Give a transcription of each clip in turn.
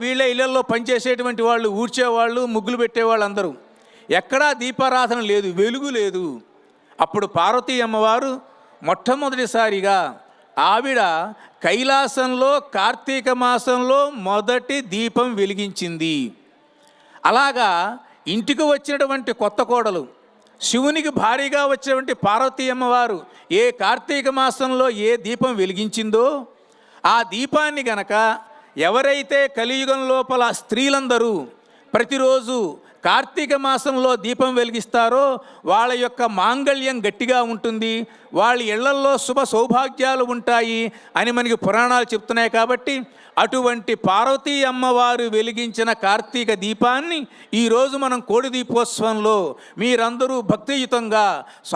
వీళ్ళ ఇళ్ళలో పనిచేసేటువంటి వాళ్ళు ఊడ్చేవాళ్ళు ముగ్గులు పెట్టేవాళ్ళు అందరూ ఎక్కడా దీపారాధన లేదు వెలుగు లేదు. అప్పుడు పార్వతీ అమ్మవారు మొట్టమొదటిసారిగా ఆవిడ కైలాసంలో కార్తీక మాసంలో మొదటి దీపం వెలిగించింది. అలాగా ఇంటికి వచ్చినటువంటి కొత్త కోడలు శివునికి భారీగా వచ్చినటువంటి పార్వతీ అమ్మవారు ఏ కార్తీక మాసంలో ఏ దీపం వెలిగించిందో ఆ దీపాన్ని గనక ఎవరైతే కలియుగం లోపల స్త్రీలందరూ ప్రతిరోజు కార్తీక మాసంలో దీపం వెలిగిస్తారో వాళ్ళ యొక్క మాంగళ్యం గట్టిగా ఉంటుంది వాళ్ళ ఇళ్ళల్లో శుభ సౌభాగ్యాలు ఉంటాయి అని మనకి పురాణాలు చెప్తున్నాయి కాబట్టి అటువంటి పార్వతీ అమ్మవారు వెలిగించిన కార్తీక దీపాన్ని ఈరోజు మనం కోడి దీపోత్సవంలో మీరందరూ భక్తియుతంగా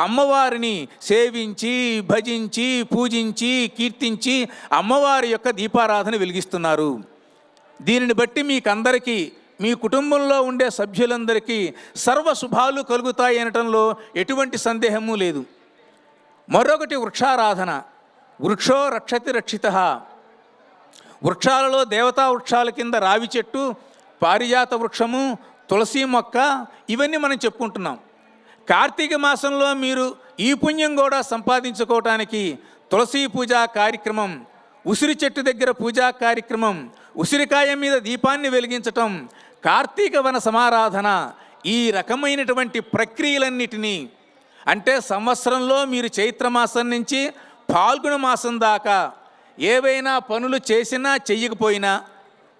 అమ్మవారిని సేవించి భజించి పూజించి కీర్తించి అమ్మవారి యొక్క దీపారాధన వెలిగిస్తున్నారు. దీనిని బట్టి మీకందరికీ మీ కుటుంబంలో ఉండే సభ్యులందరికీ సర్వ శుభాలు కలుగుతాయి అనటంలో ఎటువంటి సందేహము లేదు. మరొకటి వృక్షారాధన. వృక్షో రక్షతి రక్షిత. వృక్షాలలో దేవతా వృక్షాల కింద రావి చెట్టు పారిజాత వృక్షము తులసి మొక్క ఇవన్నీ మనం చెప్పుకుంటున్నాం. కార్తీక మాసంలో మీరు ఈ పుణ్యం కూడా సంపాదించుకోవటానికి తులసి పూజా కార్యక్రమం ఉసిరి చెట్టు దగ్గర పూజా కార్యక్రమం ఉసిరికాయ మీద దీపాన్ని వెలిగించటం కార్తీక వన సమారాధన ఈ రకమైనటువంటి ప్రక్రియలన్నిటినీ అంటే సంవత్సరంలో మీరు చైత్రమాసం నుంచి పాల్గొన మాసం దాకా ఏవైనా పనులు చేసినా చెయ్యకపోయినా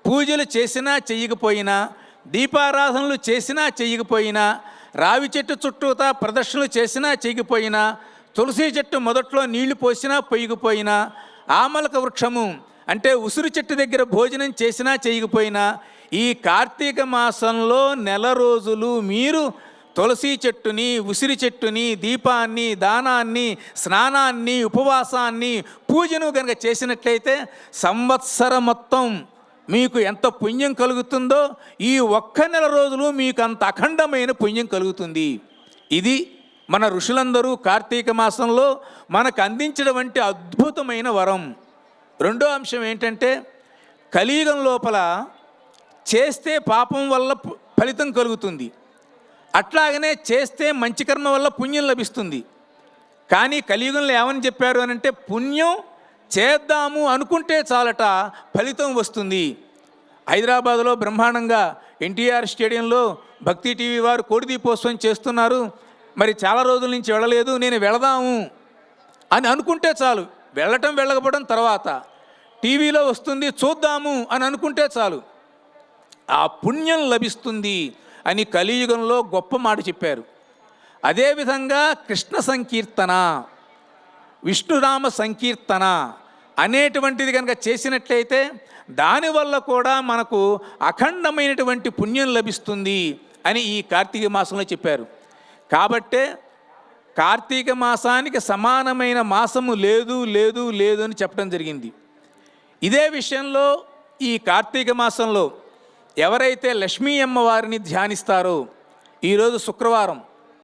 పూజలు చేసినా చెయ్యకపోయినా దీపారాధనలు చేసినా చెయ్యకపోయినా రావి చెట్టు చుట్టూతా ప్రదర్శనలు చేసినా చేయకపోయినా తులసి చెట్టు మొదట్లో నీళ్ళు పోసినా పొయ్యకపోయినా ఆమలక వృక్షము అంటే ఉసిరి చెట్టు దగ్గర భోజనం చేసినా చేయకపోయినా ఈ కార్తీక మాసంలో నెల రోజులు మీరు తులసి చెట్టుని ఉసిరి చెట్టుని దీపాన్ని దానాన్ని స్నానాన్ని ఉపవాసాన్ని పూజను కనుక చేసినట్లయితే సంవత్సరం మొత్తం మీకు ఎంత పుణ్యం కలుగుతుందో ఈ ఒక్క నెల రోజులు మీకు అంత అఖండమైన పుణ్యం కలుగుతుంది. ఇది మన ఋషులందరూ కార్తీక మాసంలో మనకు అందించినటువంటి అద్భుతమైన వరం. రెండో అంశం ఏంటంటే కలియుగం లోపల చేస్తే పాపం వల్ల ఫలితం కలుగుతుంది. అట్లాగనే చేస్తే మంచి కర్మ వల్ల పుణ్యం లభిస్తుంది. కానీ కలియుగంలో ఏమని చెప్పారు అని అంటే పుణ్యం చేద్దాము అనుకుంటే చాలట ఫలితం వస్తుంది. హైదరాబాద్లో బ్రహ్మాండంగా ఎన్టీఆర్ స్టేడియంలో భక్తి టీవీ వారు కోడి దీపోత్సవం చేస్తున్నారు. మరి చాలా రోజుల నుంచి వెళ్ళలేదు నేను వెళదాము అని అనుకుంటే చాలు. వెళ్ళటం వెళ్ళకపోవడం తర్వాత టీవీలో వస్తుంది చూద్దాము అని అనుకుంటే చాలు. ఆ పుణ్యం లభిస్తుంది అని కలియుగంలో గొప్ప మాట చెప్పారు. అదేవిధంగా కృష్ణ సంకీర్తన విష్ణురామ సంకీర్తన అనేటువంటిది కనుక చేసినట్లయితే దానివల్ల కూడా మనకు అఖండమైనటువంటి పుణ్యం లభిస్తుంది అని ఈ కార్తీక మాసంలో చెప్పారు. కాబట్టే కార్తీక మాసానికి సమానమైన మాసము లేదు లేదు లేదు అని చెప్పడం జరిగింది. ఇదే విషయంలో ఈ కార్తీక మాసంలో ఎవరైతే లక్ష్మీ అమ్మవారిని ధ్యానిస్తారో ఈరోజు శుక్రవారం